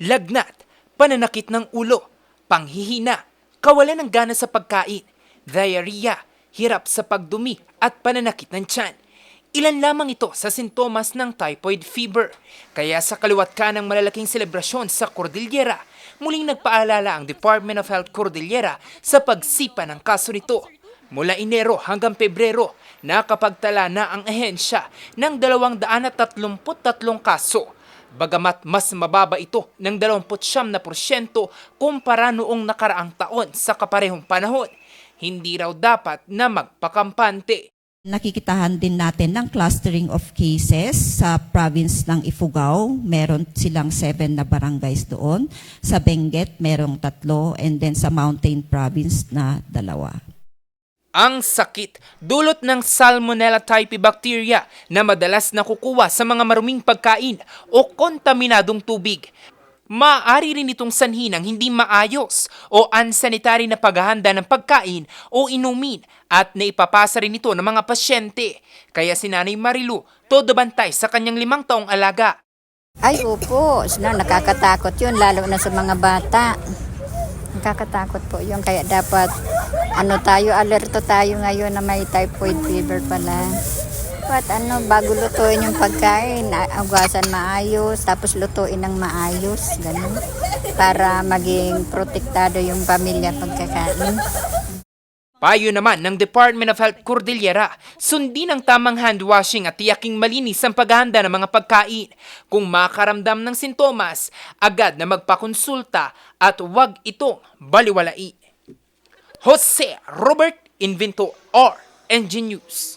lagnat, pananakit ng ulo, panghihina, kawalan ng gana sa pagkain, diarrhea, hirap sa pagdumi at pananakit ng tiyan. Ilan lamang ito sa sintomas ng typhoid fever. Kaya sa kaliwat ka ng malalaking selebrasyon sa Cordillera, muling nagpaalala ang Department of Health Cordillera sa pagsipa ng kaso nito. Mula Enero hanggang Pebrero, nakapagtala na ang ahensya ng 233 kaso. Bagamat mas mababa ito ng 29% kumpara noong nakaraang taon sa kaparehong panahon, hindi raw dapat na magpakampante. Nakikitahan din natin ng clustering of cases sa province ng Ifugao. Meron silang seven na barangays doon. Sa Benguet, merong tatlo. And then sa Mountain Province na dalawa. Ang sakit dulot ng Salmonella type bacteria na madalas nakukuha sa mga maruming pagkain o kontaminadong tubig. Maaari rin itong sanhi ng hindi maayos o unsanitary na paghahanda ng pagkain o inumin at naipapasa rin ito ng mga pasyente. Kaya si Nanay Marilu, todo bantay sa kanyang limang taong alaga. Ay, opo. No, nakakatakot yun, lalo na sa mga bata. Nakakatakot po yun. Kaya dapat, ano tayo, alerto tayo ngayon na may typhoid fever pala. Dapat ano, bago lutuin yung pagkain, a- ugasan maayos, tapos lutuin ng maayos, ganun. Para maging protektado yung pamilya pagkakain. Payo naman ng Department of Health Cordillera, sundin ang tamang hand washing at tiyaking malinis ang paghahanda ng mga pagkain. Kung makaramdam ng sintomas, agad na magpakonsulta at huwag itong baliwalai. Jose Robert Invento, R. NG News.